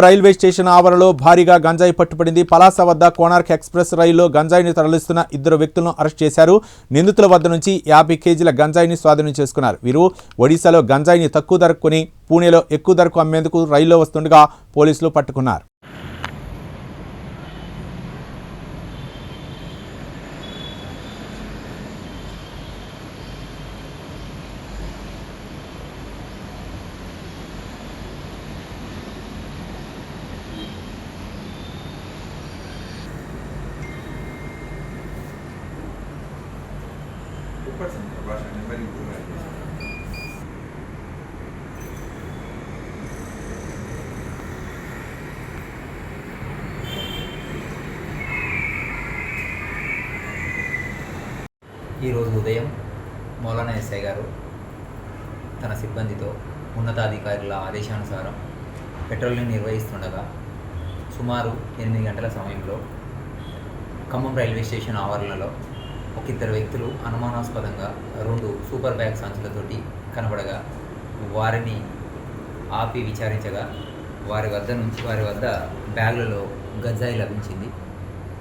Railway station ఆవరణలో భారీగా గంజాయి పట్టుబడింది పలాస వద్ద కోనార్క్ ఎక్స్ప్రెస్ రైల్లో గంజాయిని తరలిస్తున్న ఇద్దరు వ్యక్తులను అరెస్ట్ చేశారు. నిందితుల వద్ద నుంచి యాభై కేజీల గంజాయిని స్వాధీనం చేసుకున్నారు. వీరు ఒడిశాలో గంజాయిని తక్కువ ధరకు కొని పూణేలో ఎక్కువ ధరకు అమ్మేందుకు రైల్లో వస్తుండగా పోలీసులు పట్టుకున్నారు. ఇంప్రూవ్ ఈరోజు ఉదయం మౌలానా ఎస్ఐ గారు తన సిబ్బందితో ఉన్నతాధికారుల ఆదేశానుసారం పెట్రోలింగ్ నిర్వహిస్తుండగా సుమారు ఎనిమిది గంటల సమయంలో ఖమ్మం రైల్వే స్టేషన్ ఆవరణలో ఒక ఇద్దరు వ్యక్తులు అనుమానాస్పదంగా రెండు సూపర్ బ్యాగ్ సంచులతోటి కనబడగా వారిని ఆపి విచారించగా వారి వద్ద నుంచి వారి వద్ద బ్యాగులలో గంజాయి లభించింది.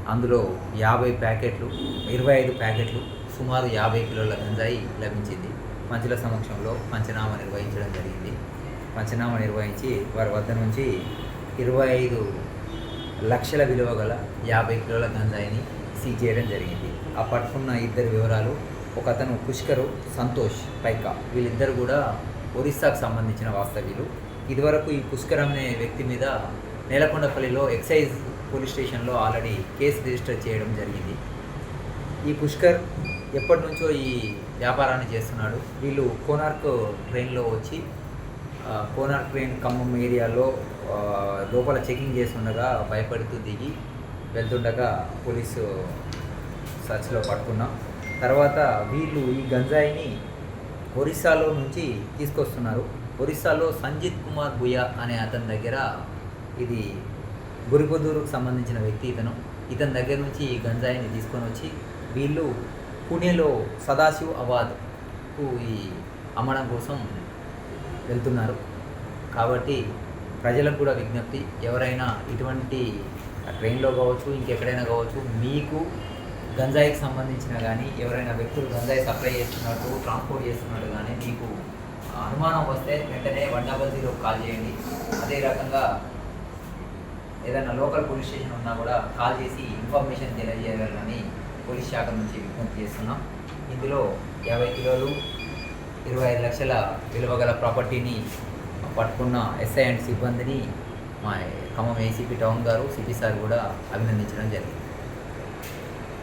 అందులో యాభై ప్యాకెట్లు ఇరవై ఐదు ప్యాకెట్లు సుమారు యాభై కిలోల గంజాయి లభించింది. పంచుల సమక్షంలో పంచనామా నిర్వహించడం జరిగింది. పంచనామా నిర్వహించి వారి వద్ద నుంచి ఇరవై ఐదు లక్షల విలువ గల యాభై కిలోల గంజాయిని సీజ్ చేయడం జరిగింది. ఆ పట్టుకున్న ఇద్దరు వివరాలు ఒక అతను పుష్కరు సంతోష్ పైకా వీళ్ళిద్దరు కూడా ఒరిస్సాకు సంబంధించిన వాస్తవ్యులు. ఇదివరకు ఈ పుష్కర్ అనే వ్యక్తి మీద నేలకొండపల్లిలో ఎక్సైజ్ పోలీస్ స్టేషన్లో ఆల్రెడీ కేసు రిజిస్టర్ చేయడం జరిగింది. ఈ పుష్కర్ ఎప్పటి నుంచో ఈ వ్యాపారాన్ని చేస్తున్నాడు. వీళ్ళు కోనార్క్ ట్రైన్లో వచ్చి కోనార్క్ ట్రైన్ ఖమ్మం ఏరియాలో లోపల చెకింగ్ చేస్తుండగా భయపడుతూ దిగి వెళ్తుండగా పోలీసు సర్చ్లో పట్టుకున్నాం. తర్వాత వీళ్ళు ఈ గంజాయిని ఒరిస్సాలో నుంచి తీసుకొస్తున్నారు. ఒరిస్సాలో సంజిత్ కుమార్ భుయా అనే అతని దగ్గర ఇది గురిపొద్దూరుకు సంబంధించిన వ్యక్తి ఇతను. ఇతని దగ్గర నుంచి ఈ గంజాయిని తీసుకొని వచ్చి వీళ్ళు పుణేలో సదాశివ్ అవాద్కు ఈ అమ్మడం కోసం వెళ్తున్నారు. కాబట్టి ప్రజలకు కూడా విజ్ఞప్తి ఎవరైనా ఇటువంటి ట్రైన్లో కావచ్చు ఇంకెక్కడైనా కావచ్చు మీకు గంజాయికి సంబంధించిన కానీ ఎవరైనా వ్యక్తులు గంజాయి సప్లై చేస్తున్నట్టు ట్రాన్స్పోర్ట్ చేస్తున్నట్టు కానీ మీకు అనుమానం వస్తే వెంటనే వన్ డబల్ జీరో కాల్ చేయండి. అదే రకంగా ఏదైనా లోకల్ పోలీస్ స్టేషన్ ఉన్నా కూడా కాల్ చేసి ఇన్ఫర్మేషన్ తెలియజేయాలని పోలీస్ శాఖ నుంచి విజ్ఞప్తి చేస్తున్నాం. ఇందులో యాభై కిలోలు ఇరవై ఐదు లక్షల విలువ గల ప్రాపర్టీని పట్టుకున్న ఎస్ఐ అండ్ సిబ్బందిని మా ఖమ్మం ఏసీపీ టౌన్ గారు సిపి సార్ కూడా అభినందించడం జరిగింది.